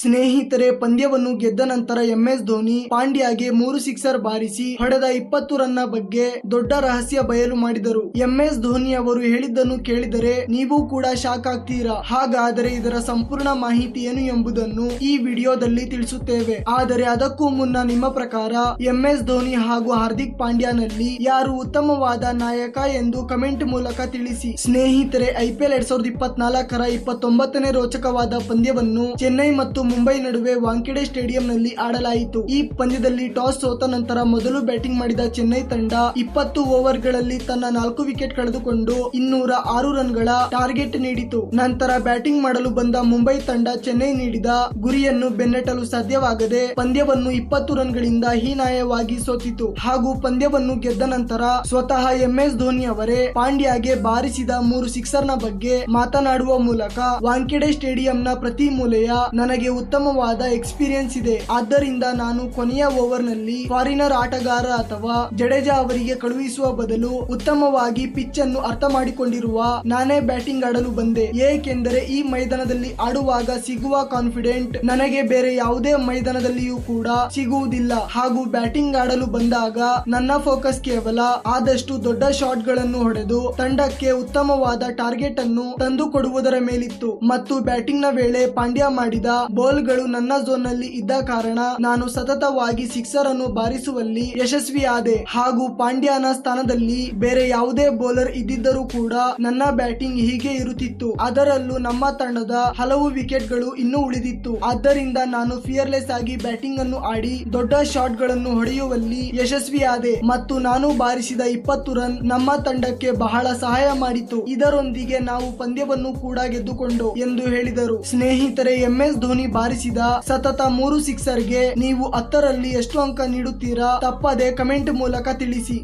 ಸ್ನೇಹಿತರೆ, ಪಂದ್ಯವನ್ನು ಗೆದ್ದ ನಂತರ ಎಂಎಸ್ ಧೋನಿ ಪಾಂಡ್ಯಾಗೆ ಮೂರು ಸಿಕ್ಸರ್ ಬಾರಿಸಿ ಹೊಡೆದ ಇಪ್ಪತ್ತು ರನ್ನ ಬಗ್ಗೆ ದೊಡ್ಡ ರಹಸ್ಯ ಬಯಲು ಮಾಡಿದರು. ಎಂಎಸ್ ಧೋನಿ ಅವರು ಹೇಳಿದ್ದನ್ನು ಕೇಳಿದರೆ ನೀವು ಕೂಡ ಶಾಕ್ ಆಗ್ತೀರಾ? ಹಾಗಾದರೆ ಇದರ ಸಂಪೂರ್ಣ ಮಾಹಿತಿ ಏನು ಎಂಬುದನ್ನು ಈ ವಿಡಿಯೋದಲ್ಲಿ ತಿಳಿಸುತ್ತೇವೆ. ಆದರೆ ಅದಕ್ಕೂ ಮುನ್ನ ನಿಮ್ಮ ಪ್ರಕಾರ ಎಂಎಸ್ ಧೋನಿ ಹಾಗೂ ಹಾರ್ದಿಕ್ ಪಾಂಡ್ಯಾನಲ್ಲಿ ಯಾರು ಉತ್ತಮವಾದ ನಾಯಕ ಎಂದು ಕಮೆಂಟ್ ಮೂಲಕ ತಿಳಿಸಿ. ಸ್ನೇಹಿತರೆ ಐಪಿಎಲ್ ಎರಡ್ ಸಾವಿರದ ಇಪ್ಪತ್ನಾಲ್ಕರ ಇಪ್ಪತ್ತೊಂಬತ್ತನೇ ರೋಚಕವಾದ ಪಂದ್ಯವನ್ನು ಚೆನ್ನೈ ಮತ್ತು ಮುಂಬೈ ನಡುವೆ ವಾಂಖೆಡೆ ಸ್ಟೇಡಿಯಂನಲ್ಲಿ ಆಡಲಾಯಿತು. ಈ ಪಂದ್ಯದಲ್ಲಿ ಟಾಸ್ ಸೋತ ನಂತರ ಮೊದಲು ಬ್ಯಾಟಿಂಗ್ ಮಾಡಿದ ಚೆನ್ನೈ ತಂಡ ಇಪ್ಪತ್ತು ಓವರ್ಗಳಲ್ಲಿ ತನ್ನ ನಾಲ್ಕು ವಿಕೆಟ್ ಕಳೆದುಕೊಂಡು ಇನ್ನೂರ ಆರು ರನ್ಗಳ ಟಾರ್ಗೆಟ್ ನೀಡಿತು. ನಂತರ ಬ್ಯಾಟಿಂಗ್ ಮಾಡಲು ಬಂದ ಮುಂಬೈ ತಂಡ ಚೆನ್ನೈ ನೀಡಿದ ಗುರಿಯನ್ನು ಬೆನ್ನಟ್ಟಲು ಸಾಧ್ಯವಾಗದೆ ಪಂದ್ಯವನ್ನು ಇಪ್ಪತ್ತು ರನ್ಗಳಿಂದ ಹೀನಾಯವಾಗಿ ಸೋತಿತು. ಹಾಗೂ ಪಂದ್ಯವನ್ನು ಗೆದ್ದ ನಂತರ ಸ್ವತಃ ಎಂಎಸ್ ಧೋನಿ ಅವರೇ ಪಾಂಡ್ಯಾಗೆ ಬಾರಿಸಿದ ಮೂರು ಸಿಕ್ಸರ್ನ ಬಗ್ಗೆ ಮಾತನಾಡುವ ಮೂಲಕ ವಾಂಕೆಡೆ ಸ್ಟೇಡಿಯಂನ ಪ್ರತಿ ಮೂಲೆಯ ನನಗೆ ಉತ್ತಮವಾದ ಎಕ್ಸ್ಪೀರಿಯನ್ಸ್ ಇದೆ. ಆದ್ದರಿಂದ ನಾನು ಕೊನೆಯ ಓವರ್ನಲ್ಲಿ ಫಾರಿನರ್ ಆಟಗಾರ ಅಥವಾ ಜಡೇಜಾ ಅವರಿಗೆ ಕಳುಹಿಸುವ ಬದಲು ಉತ್ತಮವಾಗಿ ಪಿಚ್ ಅನ್ನು ಅರ್ಥ ಮಾಡಿಕೊಂಡಿರುವ ನಾನೇ ಬ್ಯಾಟಿಂಗ್ ಆಡಲು ಬಂದೆ. ಏಕೆಂದರೆ ಈ ಮೈದಾನದಲ್ಲಿ ಆಡುವಾಗ ಸಿಗುವ ಕಾನ್ಫಿಡೆಂಟ್ ನನಗೆ ಬೇರೆ ಯಾವುದೇ ಮೈದಾನದಲ್ಲಿಯೂ ಕೂಡ ಸಿಗುವುದಿಲ್ಲ. ಹಾಗೂ ಬ್ಯಾಟಿಂಗ್ ಆಡಲು ಬಂದಾಗ ನನ್ನ ಫೋಕಸ್ ಕೇವಲ ಆದಷ್ಟು ದೊಡ್ಡ ಶಾಟ್ಗಳನ್ನು ಹೊಡೆದು ತಂಡಕ್ಕೆ ಉತ್ತಮವಾದ ಟಾರ್ಗೆಟ್ ಅನ್ನು ತಂದುಕೊಡುವುದರ ಮೇಲಿತ್ತು. ಮತ್ತು ಬ್ಯಾಟಿಂಗ್ನ ವೇಳೆ ಪಾಂಡ್ಯ ಮಾಡಿದ ಬಾಲ್ಗಳು ನನ್ನ ಝೋನ್ನಲ್ಲಿ ಇದ್ದ ಕಾರಣ ನಾನು ಸತತವಾಗಿ ಸಿಕ್ಸರ್ ಅನ್ನು ಬಾರಿಸುವಲ್ಲಿ ಯಶಸ್ವಿಯಾದೆ. ಹಾಗೂ ಪಾಂಡ್ಯನ ಸ್ಥಾನದಲ್ಲಿ ಬೇರೆ ಯಾವುದೇ ಬೌಲರ್ ಇದ್ದಿದ್ದರೂ ಕೂಡ ನನ್ನ ಬ್ಯಾಟಿಂಗ್ ಹೀಗೆ ಇರುತ್ತಿತ್ತು. ಅದರಲ್ಲೂ ನಮ್ಮ ತಂಡದ ಹಲವು ವಿಕೆಟ್ಗಳು ಇನ್ನೂ ಉಳಿದಿತ್ತು. ಆದ್ದರಿಂದ ನಾನು ಫಿಯರ್ಲೆಸ್ ಆಗಿ ಬ್ಯಾಟಿಂಗ್ ಅನ್ನು ಆಡಿ ದೊಡ್ಡ ಶಾಟ್ಗಳನ್ನು ಹೊಡೆಯುವಲ್ಲಿ ಯಶಸ್ವಿಯಾದೆ. ಮತ್ತು ನಾನು ಬಾರಿಸಿದ ಇಪ್ಪತ್ತು ರನ್ ನಮ್ಮ ತಂಡಕ್ಕೆ ಬಹಳ ಸಹಾಯ ಮಾಡಿತು. ಇದರೊಂದಿಗೆ ನಾವು ಪಂದ್ಯವನ್ನು ಕೂಡ ಗೆದ್ದುಕೊಂಡು ಎಂದು ಹೇಳಿದರು. ಸ್ನೇಹಿತರೆ, ಎಂಎಸ್ ಧೋನಿ ಬಾರಿಸಿದ ಸತತ ಮೂರು ಸಿಕ್ಸರ್ಗೆ ನೀವು ಹತ್ತರಲ್ಲಿ ಎಷ್ಟು ಅಂಕ ನೀಡುತ್ತೀರಾ ತಪ್ಪದೆ ಕಮೆಂಟ್ ಮೂಲಕ ತಿಳಿಸಿ.